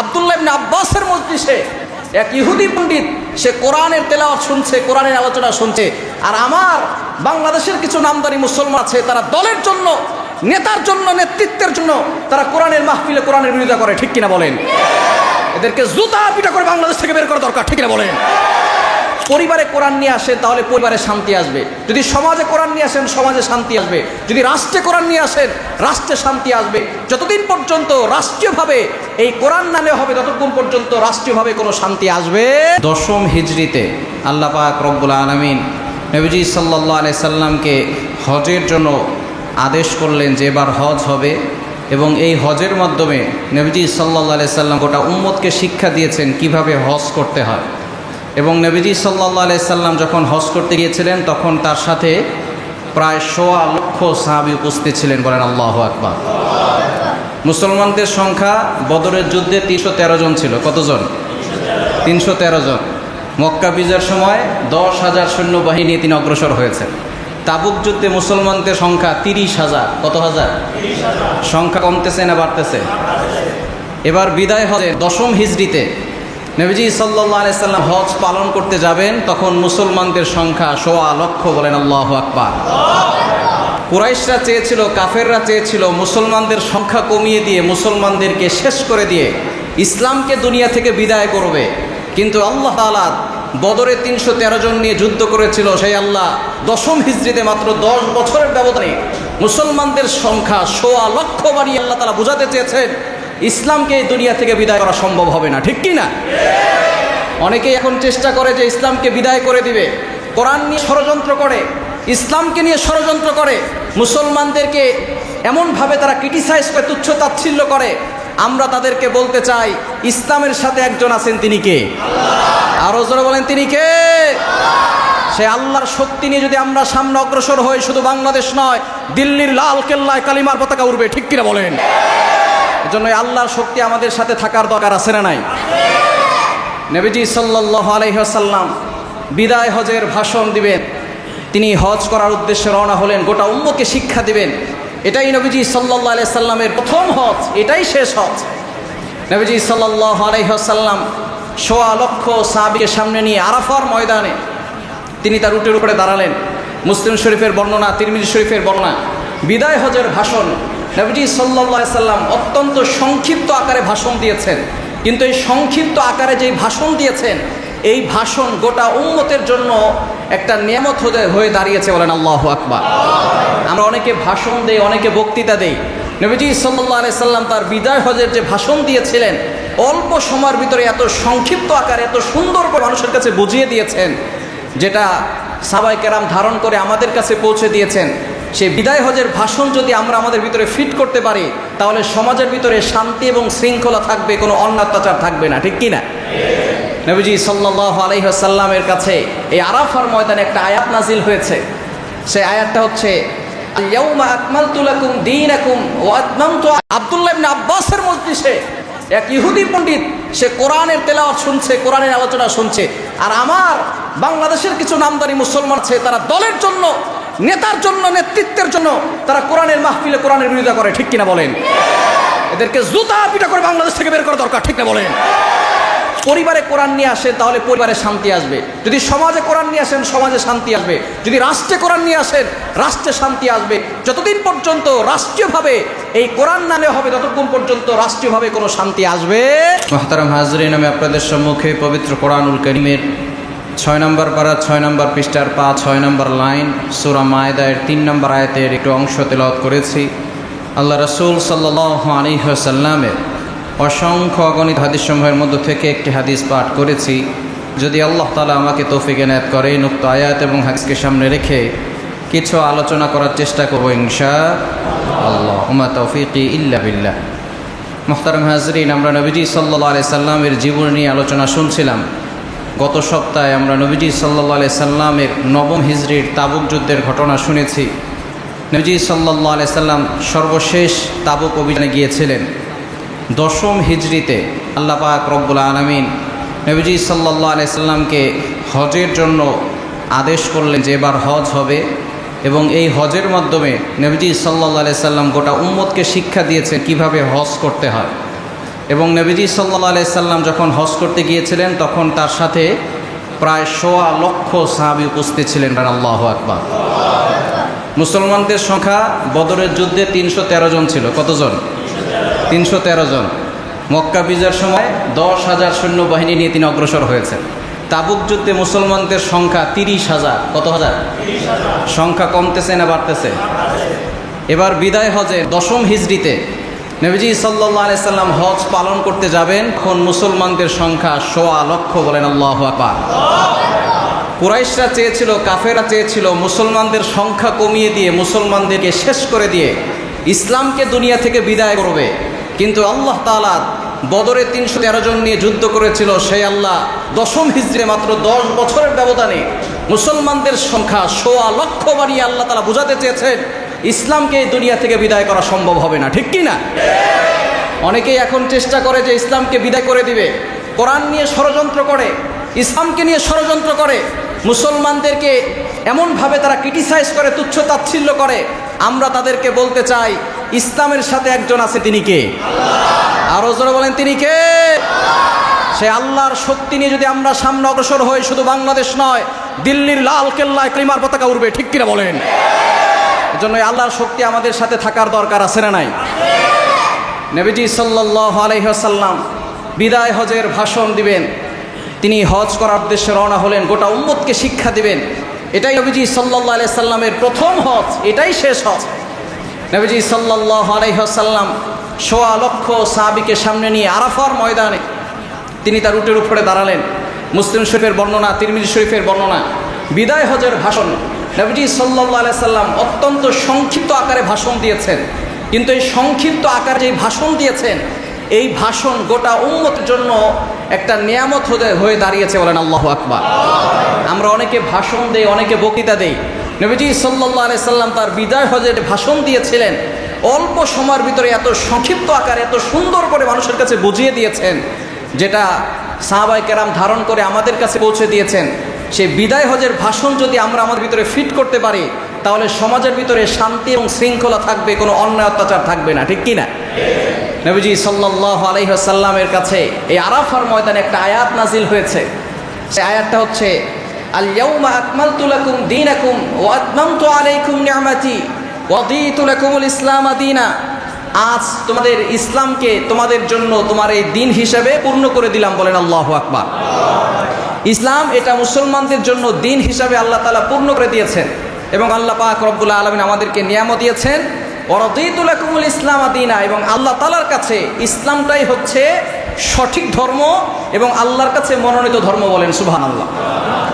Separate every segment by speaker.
Speaker 1: আবদুল্লাহ ইবনে আব্বাসের মজলিসে এক ইহুদি পণ্ডিত, সে কোরআনের তেলাওয়াত শুনছে, কোরআনের আলোচনা শুনছে। আর আমার বাংলাদেশের কিছু নামদারি মুসলমান আছে, তারা দলের জন্য, নেতার জন্য, নেতৃত্বের জন্য, তারা কোরআনের মাহফিলে কোরআনের বিরোধিতা করে, ঠিক কিনা বলেন? এদেরকে জুতা পিটা করে বাংলাদেশ থেকে বের করা দরকার, ঠিক কিনা বলেন? পরিবারে কোরআন নিয়ে আসেন, তাহলে পরিবারে শান্তি আসবে। যদি সমাজে কোরআন নিয়ে আসেন, সমাজে শান্তি আসবে। যদি রাষ্ট্রে কোরআন নিয়ে আসেন, রাষ্ট্রে শান্তি আসবে। যতদিন পর্যন্ত রাষ্ট্রীয়ভাবে এই কোরআন নালে হবে ততক্ষণ পর্যন্ত রাষ্ট্রীয়ভাবে কোনো শান্তি আসবে। দশম হিজড়িতে আল্লাহ পাক রব্বুল আলমিন নবীজি সাল্লাহ আলাই সাল্লামকে হজের জন্য আদেশ করলেন যে এবার হজ হবে এবং এই হজের মাধ্যমে নবীজি সাল্লাহ আলাই সাল্লাম গোটা উম্মতকে শিক্ষা দিয়েছেন কীভাবে হজ করতে হয়। এবং নবীজি সাল্লাহ সাল্লাম যখন হজ করতে গিয়েছিলেন, তখন তার সাথে প্রায় সোয়া লক্ষ সাহাবি উপস্থিত ছিলেন বলেন আল্লাহ আকবার। মুসলমানদের সংখ্যা বদরের যুদ্ধে তিনশো তেরো জন ছিল। কতজন? তিনশো তেরো জন। মক্কা বিজয়ের সময় দশ হাজার সৈন্যবাহিনী নিয়ে তিনি অগ্রসর হয়েছেন। তাবুক যুদ্ধে মুসলমানদের সংখ্যা তিরিশ হাজার। কত হাজার? সংখ্যা কমতেছে না বাড়তেছে? এবার বিদায় হজে দশম হিজড়িতে নবীজি সাল্লাহ আলাইসাল্লাম হজ পালন করতে যাবেন, তখন মুসলমানদের সংখ্যা সোয়া লক্ষ বলেন আল্লাহ আকবার। কুরাইশরা চেয়েছিল, কাফেররা চেয়েছিল মুসলমানদের সংখ্যা কমিয়ে দিয়ে মুসলমানদেরকে শেষ করে দিয়ে ইসলামকে দুনিয়া থেকে বিদায় করবে। কিন্তু আল্লাহ তালা বদরে তিনশো তেরো জন নিয়ে যুদ্ধ করেছিল, সেই আল্লাহ দশম হিজড়িতে মাত্র দশ বছরের ব্যবধানে মুসলমানদের সংখ্যা সোয়া লক্ষ বাড়িয়ে আল্লাহ তালা বোঝাতে চেয়েছেন, ইসলামকে এই দুনিয়া থেকে বিদায় করা সম্ভব হবে না। ঠিক কি না অনেকেই এখন চেষ্টা করে যে ইসলামকে বিদায় করে দিবে। কোরআন নিয়ে ষড়যন্ত্র করে, ইসলামকে নিয়ে ষড়যন্ত্র করে মুসলমানদেরকে এমনভাবে তারা ক্রিটিসাইজ করে তুচ্ছ তাচ্ছিল্য করে আমরা তাদেরকে বলতে চাই ইসলামের সাথে একজন আছেন তিনি কে? আরও জোরে বলেন তিনি কে? সে আল্লাহর শক্তি নিয়ে যদি আমরা সামনে অগ্রসর হই শুধু বাংলাদেশ নয় দিল্লির লাল কেল্লায় কালিমার পতাকা উঠবে ঠিক কিনা বলেন? এজন্য আল্লাহর শক্তি আমাদের সাথে থাকার দরকার আছে না নাই? নবীজি সাল্লাহ আলহ্লাম বিদায় হজের ভাষণ দিবেন। তিনি হজ করার উদ্দেশ্যে রওনা হলেন, গোটা উম্মকে শিক্ষা দিবেন। এটাই নবীজি সাল্লাহ আলাই সাল্লামের প্রথম হজ, এটাই শেষ হজ। নবীজি সাল্লাহ আলহ্লাম সোয়া লক্ষ সাহাবিকে সামনে নিয়ে আরাফার ময়দানে তিনি তার উটের উপরে দাঁড়ালেন। মুসলিম শরীফের বর্ণনা, তিরমিজি শরীফের বর্ণনা, বিদায় হজের ভাষণ। নবীজি সাল্লা সাল্লাম অত্যন্ত সংক্ষিপ্ত আকারে ভাষণ দিয়েছেন। কিন্তু এই সংক্ষিপ্ত আকারে যেই ভাষণ দিয়েছেন এই ভাষণ গোটা উন্মতের জন্য একটা নিয়ামত হয়ে দাঁড়িয়েছে বলেন আল্লাহ আকবার। আমরা অনেকে ভাষণ দেই, অনেকে বক্তৃতা দেই। নবীজি সাল্লাহ সাল্লাম তার বিদায় হজের যে ভাষণ দিয়েছিলেন, অল্প সময়ের ভিতরে এত সংক্ষিপ্ত আকারে এত সুন্দর করে মানুষের কাছে বুঝিয়ে দিয়েছেন, যেটা সাবাই কেরাম ধারণ করে আমাদের কাছে পৌঁছে দিয়েছেন। সেই বিদায় হজের ভাষণ যদি আমরা আমাদের ভিতরে ফিট করতে পারি, তাহলে সমাজের ভিতরে শান্তি এবং শৃঙ্খলা থাকবে, কোনো অন্যাত্যাচার থাকবে না, ঠিক কি না নবীজি সাল্লাহ আলহিহাসাল্লামের কাছে এই আরাফার ময়দানে একটা আয়াত নাজিল হয়েছে। সেই আয়াতটা হচ্ছে আব্দুল্লাহ আব্বাসের মজলিসে এক ইহুদি পণ্ডিত, সে কোরআনের তেলাওয়াত শুনছে, কোরআনের আলোচনা শুনছে। আর আমার বাংলাদেশের কিছু নামদারি মুসলমান আছে, তারা দলের জন্য, নেতার জন্য, নেতৃত্বের জন্য, তারা কোরআনের মাহফিলে কোরআনের বিরোধিতা করে, ঠিক কিনা বলেন? এদেরকে জুতা পিটা করে বাংলাদেশ থেকে বের করা দরকার, ঠিক না বলেন? পরিবারে কোরআন নিয়ে আসেন, তাহলে পরিবারে শান্তি আসবে। যদি সমাজে কোরআন নিয়ে আসেন, সমাজে শান্তি আসবে। যদি রাষ্ট্রে কোরআন নিয়ে আসেন, রাষ্ট্রে শান্তি আসবে। যতদিন পর্যন্ত রাষ্ট্রীয়ভাবে এই কোরআন নালে হবে ততক্ষণ পর্যন্ত রাষ্ট্রীয়ভাবে কোনো শান্তি আসবে। মহতারাম হাজরিন, আমি আপনাদের সম্মুখে পবিত্র কোরআনুল করিমের ছয় নম্বর পাড়া ছয় নম্বর পৃষ্ঠার পা, ছয় নম্বর লাইন, সুরা মায়দায়ের তিন নম্বর আয়তের একটু অংশ তেলাওয়াত করেছি। আল্লাহ রসুল সাল্লাহ আলিহাসাল্লামের অসংখ্য অগণিত হাদিসসমূহের মধ্য থেকে একটি হাদিস পাঠ করেছি। যদি আল্লাহ তালা আমাকে তৌফিক এনায়ত করে নুক্ত আয়াত এবং হাদিসকে সামনে রেখে কিছু আলোচনা করার চেষ্টা করব ইনশা আল্লাহ। উমা তৌফিকি ইল্লা বিল্লাহ। মোহতারম হাজরিন, আমরা নবীজি সাল্লাহ আলি সাল্লামের জীবন নিয়ে আলোচনা শুনছিলাম। গত সপ্তাহে আমরা নবীজি সাল্লাহ আলি সাল্লামের নবম হিজড়ির তাবুক যুদ্ধের ঘটনা শুনেছি। নবীজি সাল্লাহ আলি সাল্লাম সর্বশেষ তাবুক অভিযানে গিয়েছিলেন। দশম হিজড়িতে আল্লাহ পাক রব্বুল আলমিন নবীজি সাল্লাহ আলি সাল্লামকে হজের জন্য আদেশ করলেন যে এবার হজ হবে এবং এই হজের মাধ্যমে নবীজি সাল্লাহ আলি সাল্লাম গোটা উম্মতকে শিক্ষা দিয়েছে কীভাবে হজ করতে হয়। এবং নবীজি সাল্লাহ আলাইসাল্লাম যখন হজ করতে গিয়েছিলেন, তখন তার সাথে প্রায় সোয়া লক্ষ সাহাবি উপস্থিত ছিলেন আল্লাহ আকবার। মুসলমানদের সংখ্যা বদরের যুদ্ধে তিনশো তেরো জন ছিল। কতজন? তিনশো তেরো জন। মক্কা বিজয়ের সময় দশ হাজার সৈন্যবাহিনী নিয়ে তিনি অগ্রসর হয়েছেন। তাবুক যুদ্ধে মুসলমানদের সংখ্যা তিরিশ হাজার। কত হাজার? সংখ্যা কমতেছে না বাড়তেছে? এবার বিদায় হজে দশম হিজড়িতে নবীজি সাল্লাহ আলাইসাল্লাম হজ পালন করতে যাবেন। এখন মুসলমানদের সংখ্যা সোয়া লক্ষ বলেন আল্লাহ আকবার। কুরাইশরা চেয়েছিল কাফেরা চেয়েছিল মুসলমানদের সংখ্যা কমিয়ে দিয়ে মুসলমানদেরকে শেষ করে দিয়ে ইসলামকে দুনিয়া থেকে বিদায় করবে। কিন্তু আল্লাহ তালা বদরে তিনশো তেরো জন নিয়ে যুদ্ধ করেছিল, সেই আল্লাহ দশম হিজড়ে মাত্র দশ বছরের ব্যবধানে মুসলমানদের সংখ্যা সোয়া লক্ষ বাড়িয়ে আল্লাহ তালা বোঝাতে চেয়েছেন, ইসলামকে এই দুনিয়া থেকে বিদায় করা সম্ভব হবে না। ঠিক কি না? অনেকেই এখন চেষ্টা করে যে ইসলামকে বিদায় করে দিবে। কোরআন নিয়ে ষড়যন্ত্র করে, ইসলামকে নিয়ে ষড়যন্ত্র করে, মুসলমানদেরকে এমনভাবে তারা ক্রিটিসাইজ করে, তুচ্ছ তাচ্ছিল্য করে, আমরা তাদেরকে বলতে চাই ইসলামের সাথে একজন আছে তিনি কে? আরও জোরে বলেন, তিনি কে? সে আল্লাহর শক্তি নিয়ে যদি আমরা সামনে অগ্রসর হই, শুধু বাংলাদেশ নয়, দিল্লির লাল কেল্লায় ক্রিমার পতাকা উঠবে ঠিক কিনা বলেন? এজন্য এই আল্লাহর শক্তি আমাদের সাথে থাকার দরকার আছে না নাই? নবীজি সাল্লাহ আলহ্লাম বিদায় হজের ভাষণ দিবেন। তিনি হজ করার উদ্দেশ্যে রওনা হলেন, গোটা উম্মতকে শিক্ষা দিবেন। এটাই নবীজি সাল্লাহ আলাই সাল্লামের প্রথম হজ, এটাই শেষ হজ। নবীজি সাল্লাহ আলহ্লাম সোয়া লক্ষ সাহাবিকে সামনে নিয়ে আরাফার ময়দানে তিনি তার উটের উপরে দাঁড়ালেন। মুসলিম শরীফের বর্ণনা, তিরমিজি শরীফের বর্ণনা, বিদায় হজের ভাষণ। নবীজি সাল্লাহ সাল্লাম অত্যন্ত সংক্ষিপ্ত আকারে ভাষণ দিয়েছেন। কিন্তু এই সংক্ষিপ্ত আকারে যে ভাষণ দিয়েছেন, এই ভাষণ গোটা উন্মতের জন্য একটা নিয়ামত হয়ে দাঁড়িয়েছে বলেন আল্লাহ আকবার। আমরা অনেকে ভাষণ দেই, অনেকে বক্তৃতা দেই নবীজি সাল্লাহ সাল্লাম তার বিদায় হজের ভাষণ দিয়েছিলেন। অল্প সময়ের ভিতরে এত সংক্ষিপ্ত আকারে, এত সুন্দর করে মানুষের কাছে বুঝিয়ে দিয়েছেন, যেটা সাহাবাই কেরাম ধারণ করে আমাদের কাছে পৌঁছে দিয়েছেন। সেই বিদায় হজের ভাষণ যদি আমরা আমাদের ভিতরে ফিট করতে পারি, তাহলে সমাজের ভিতরে শান্তি এবং শৃঙ্খলা থাকবে, কোনো অন্যায় অত্যাচার থাকবে না, ঠিক কি না নবীজি সাল্লাহ আলহিহাসাল্লামের কাছে এই আরাফার ময়দানে একটা আয়াত নাজিল হয়েছে। সেই আয়াতটা হচ্ছে লাকুম দীনাকুম ওয়া আতমামতু আলাইকুম নি'মাতি ওয়া রাদিতু লাকুমুল ইসলাম দীনা। আজ তোমাদের ইসলামকে তোমাদের জন্য তোমার এই দিন হিসেবে পূর্ণ করে দিলাম বলেন আল্লাহু আকবার। ইসলাম এটা মুসলমানদের জন্য দিন হিসাবে আল্লাহ তালা পূর্ণ করে দিয়েছেন এবং আল্লাহ পাক রব্বুল্লাহ আলমিন আমাদেরকে নিয়ামত দিয়েছেন। অরদিতুল্লাকুমুল ইসলাম আদিনা, এবং আল্লাহ তালার কাছে ইসলামটাই হচ্ছে সঠিক ধর্ম এবং আল্লাহর কাছে মনোনীত ধর্ম বলেন সুবহান আল্লাহ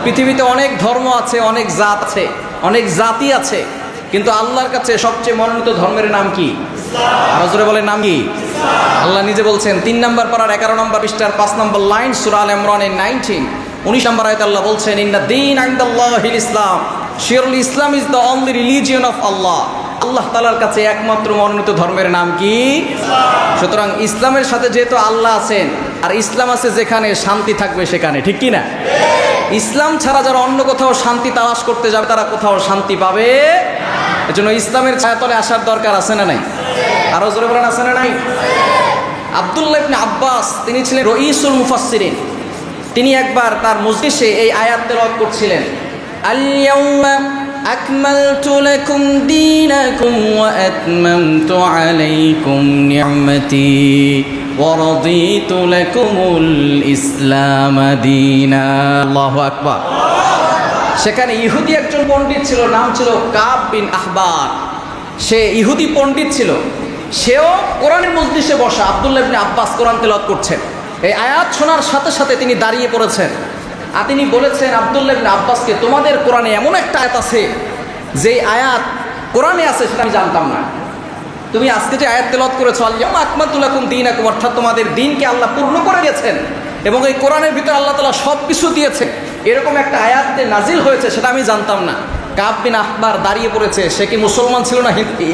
Speaker 1: পৃথিবীতে অনেক ধর্ম আছে, অনেক জাত আছে, অনেক জাতি আছে, কিন্তু আল্লাহর কাছে সবচেয়ে মনোনীত ধর্মের নাম কি? আরজরে বলে নাম কি? আল্লাহ নিজে বলছেন, তিন নম্বর পাড়ার এগারো নম্বর পৃষ্ঠার পাঁচ নম্বর লাইন সুরাল ইমরানের নাইনটিন উনিশ নম্বর আয়ত আল্লাহ বলছেন, ইন্না দিন আইন্দাল্লাহিল ইসলাম শিয়রুল ইসলাম is the only religion of Allah. আল্লাহ তালার কাছে একমাত্র মনোনীত ধর্মের নাম কি? সুতরাং ইসলামের সাথে যেহেতু আল্লাহ আছেন, আর ইসলাম আছে যেখানে শান্তি থাকবে সেখানে, ঠিক কি না ইসলাম ছাড়া যারা অন্য কোথাও শান্তি তালাশ করতে যাবে, তারা কোথাও শান্তি পাবে? এজন্য ইসলামের ছায়াতলে আসার দরকার আছে না নাই? আরও জোরে বলেন, আছে না নাই? আবদুল্লাহ ইবনে আব্বাস, তিনি ছিলেন রইসুল মুফাসসিরিন। তিনি একবার তার মজলিসে এই আয়াত তেলাওয়াত করছিলেন। আকমালতু দীনাকুম ওয়া আতমামতু আলাইকুম নি'মাতি ওয়া রাদিতু লাকুমুল ইসলাম দীনা আল্লাহু আকবার। সেখানে ইহুদি একজন পণ্ডিত ছিল, নাম ছিল কাব বিন আহবার। সে ইহুদি পণ্ডিত ছিল। সেও কোরআনের মজলিসে বসা আবদুল্লাহ ইবনে আব্বাস কোরআন তেলাওয়াত করছেন। এই আয়াত শোনার সাথে সাথে তিনি দাঁড়িয়ে পড়েছেন। আর তিনি বলেছেন আবদুল্লাহ আব্বাসকে, তোমাদের কোরআনে এমন একটা আয়াত আছে যে আয়াত কোরআনে আছে, সেটা আমি জানতাম না। তুমি আজকে যে আয়াত তেলাওয়াত করেছ আল্লাহ আকমাতুল্লাকুম দিন আকুম অর্থাৎ তোমাদের দিনকে আল্লাহ পূর্ণ করে দিয়েছেন, এবং এই কোরআনের ভিতরে আল্লাহ তালা সব কিছু দিয়েছে। এরকম একটা আয়াতে নাজিল হয়েছে, সেটা আমি জানতাম না। কাব বিন আহবার দাঁড়িয়ে পড়েছে, সে কি মুসলমান ছিল না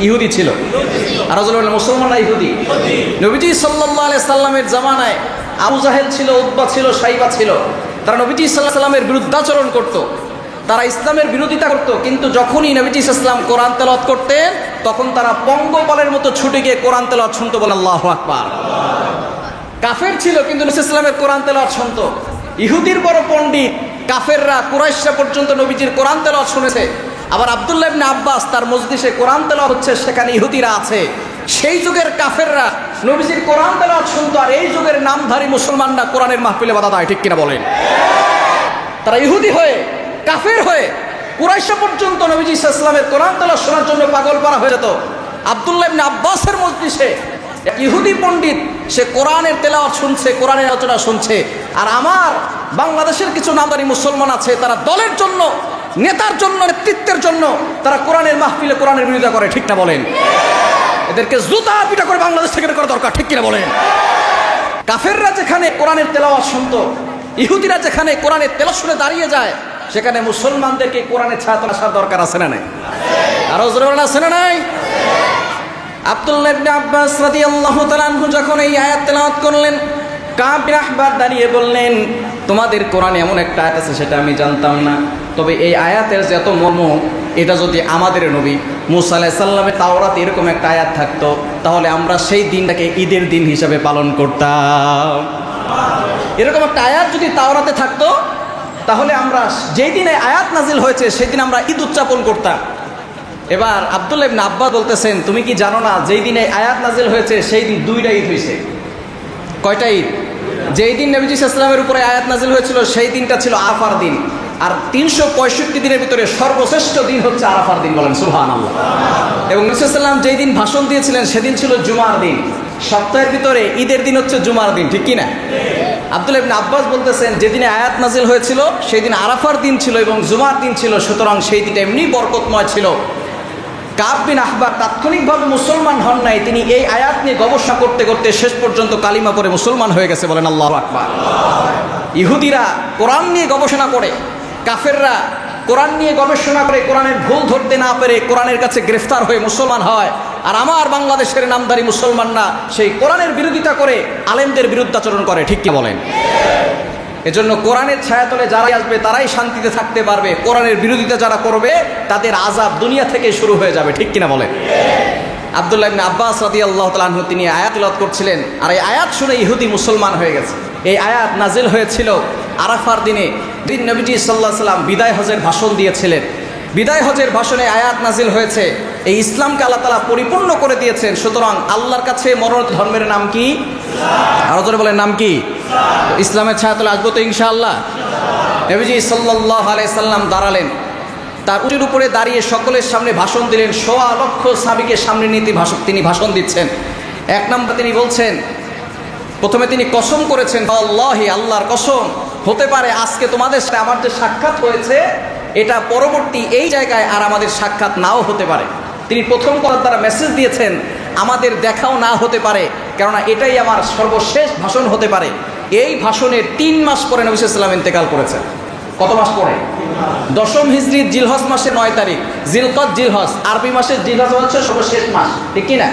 Speaker 1: ইহুদি ছিল? আর মুসলমান না ইহুদি? নবীজি সাল্লাহ সাল্লামের জামানায় আবু জাহেল ছিল উদ্বা ছিল, সাইবা ছিল। তারা নবীজি সাল্লাহ সাল্লামের বিরুদ্ধাচরণ করত। তারা ইসলামের বিরোধিতা করত, কিন্তু যখনই নবীজি ইসলাম কোরআন তেলত করতেন, তখন তারা পঙ্গপালের মতো ছুটে গিয়ে কোরআন তেলত শুনতে বলেন আল্লাহ আকবার। কাফের ছিল, কিন্তু ইসলামের কোরআন তেলাওয়াত শুনতো। ইহুদির বড় পণ্ডিত, কাফেররা কুরাইশরা পর্যন্ত নবীজির কোরআন তেলাওয়াত শুনেছে। আবার আব্দুল্লাহ আব্বাস তার মসজিদে কোরআন তেলাওয়াত হচ্ছে, সেখানে ইহুদিরা আছে। সেই যুগের কাফেররা নবীজির কোরআন তেলাওয়াত শুনতো আর এই যুগের নামধারী মুসলমানরা কোরআনের মাহফিলে বাধা দেয়, ঠিক কিনা বলেন? তারা ইহুদি হয়ে, কাফের হয়ে, কুরাইশা পর্যন্ত নবীজি ইসলামের কোরআন তেলাওয়াত শোনার জন্য পাগল করা হয়ে যেত। আব্দুল্লাহ ইবনে আব্বাসের এক ইহুদি পণ্ডিত, সে কোরআনের তেলাওয়াত শুনছে, কোরআনের আলোচনা শুনছে। আর আমার বাংলাদেশের কিছু নামদারি মুসলমান আছে, তারা দলের জন্য, নেতার জন্য, নেতৃত্বের জন্য তারা কোরআনের মাহফিলে কোরআনের বিরোধিতা করে, ঠিক না বলেন? এদেরকে জুতা পিটা করে বাংলাদেশ থেকে করা দরকার, ঠিক কিনা বলেন? কাফেররা যেখানে কোরআনের তেলাওয়াত শুনতো, ইহুদিরা যেখানে কোরআনের তেলা শুনে দাঁড়িয়ে যায়, সেখানে মুসলমানদেরকে কোরআনের ছাত্র আসার দরকার আছে না নাই? আরও জোরে আছে না নাই? আব্দুল্লাহ ইবনে আব্বাস রাদিয়াল্লাহু তাআলা যখন এই আয়াত তেলাওয়াত করলেন কাব বিন আহবার দাঁড়িয়ে বললেন, তোমাদের কোরআনে এমন একটা আয়াত আছে, সেটা আমি জানতাম না। তবে এই আয়াতের যে এত মর্ম এটা যদি আমাদের নবী মুসা সাল্লামের তাওরাতে এরকম একটা আয়াত থাকতো, তাহলে আমরা সেই দিনটাকে ঈদের দিন হিসাবে পালন করতাম। এরকম একটা আয়াত যদি তাওরাতে থাকতো, তাহলে আমরা যেই দিনে আয়াত নাজিল হয়েছে, সেই দিন আমরা ঈদ উদযাপন করতাম। এবার আব্দুল্লাহ ইবনে আব্বা বলতেছেন, তুমি কি জানো না, যেই দিনে আয়াত নাজিল হয়েছে, সেই দিন দুইটা ঈদ হয়েছে? কয়টা ঈদ? যেই দিন নবীজি ইসলামের উপরে আয়াত নাজিল হয়েছিল, সেই দিনটা ছিল আফার দিন। আর তিনশো পঁয়ষট্টি দিনের ভিতরে সর্বশ্রেষ্ঠ দিন হচ্ছে আরাফার দিন বলেন সুহান আল্লাহ এবং নবীলাম যেই দিন ভাষণ দিয়েছিলেন, সেদিন ছিল জুমার দিন। সপ্তাহের ভিতরে ঈদের দিন হচ্ছে জুমার দিন, ঠিক কিনা? আব্দুল ইবনে আব্বাস বলতেছেন যেদিনে আয়াত নাজিল হয়েছিল, সেই দিন আরাফার দিন ছিল এবং জুমার দিন ছিল, সুতরাং সেই দিনটা এমনি বরকতময় ছিল। কাব বিন তাৎক্ষণিকভাবে মুসলমান হন নাই, তিনি এই আয়াত নিয়ে গবেষণা করতে করতে শেষ পর্যন্ত কালিমা পরে মুসলমান হয়ে গেছে বলেন, আল্লাহ আকবার। ইহুদিরা কোরআন নিয়ে গবেষণা করে কাফেররা কোরআন নিয়ে গবেষণা করে, কোরআনের ভুল ধরতে না পেরে কোরআনের কাছে গ্রেফতার হয়ে মুসলমান হয়। আর আমার বাংলাদেশের নামদারি মুসলমানরা সেই কোরআনের বিরোধিতা করে আলেমদের বিরুদ্ধাচরণ করে, ঠিক কি বলেন? এজন্য কোরআনের ছায়াতলে যারাই আসবে, তারাই শান্তিতে থাকতে পারবে। কোরআনের বিরোধিতা যারা করবে, তাদের আজাব দুনিয়া থেকে শুরু হয়ে যাবে, ঠিক কিনা বলেন? আবদুল্লাহ আব্বাস রাদি আল্লাহ তালাহ তিনি আয়াত লত করছিলেন। আর এই আয়াত শুনে ইহুদি মুসলমান হয়ে গেছে। এই আয়াত নাজিল হয়েছিল আরাফার দিনে। দিন নবীজি সাল্লাহ সাল্লাম বিদায় হজের ভাষণ দিয়েছিলেন। বিদায় হজের ভাষণে আয়াত নাজিল হয়েছে। এই ইসলামকে আল্লাহ তালা পরিপূর্ণ করে দিয়েছেন। সুতরাং আল্লাহর কাছে মরণ ধর্মের নাম কি? আরও জোরে বলেন, নাম কি? ইসলামের ছায়াতলে আসব তো ইনশাআল্লাহ। নবীজি সাল্লাহ সাল্লাম দাঁড়ালেন। তার উটের উপরে দাঁড়িয়ে সকলের সামনে ভাষণ দিলেন। সোয়া লক্ষ সাবিকে সামনে নিয়ে তিনি ভাষণ দিচ্ছেন। এক নম্বর তিনি বলছেন, প্রথমে তিনি কসম করেছেন, আল্লাহি, আল্লাহর কসম। হতে পারে, আজকে তোমাদের সাথে আমার যে সাক্ষাৎ হয়েছে, এটা পরবর্তী এই জায়গায় আর আমাদের সাক্ষাৎ নাও হতে পারে। তিনি প্রথম করার দ্বারা মেসেজ দিয়েছেন, আমাদের দেখাও না হতে পারে, কেননা এটাই আমার সর্বশেষ ভাষণ হতে পারে। এই ভাষণের তিন মাস পরে নবী সাল্লাম ইন্তেকাল করেছেন। কত মাস পরে? দশম হিজড়ি জিলহস মাসের নয় তারিখ, জিলকত জিলহস আরবি মাসের জিলহজ হচ্ছে সর্বশেষ মাস, ঠিক কিনা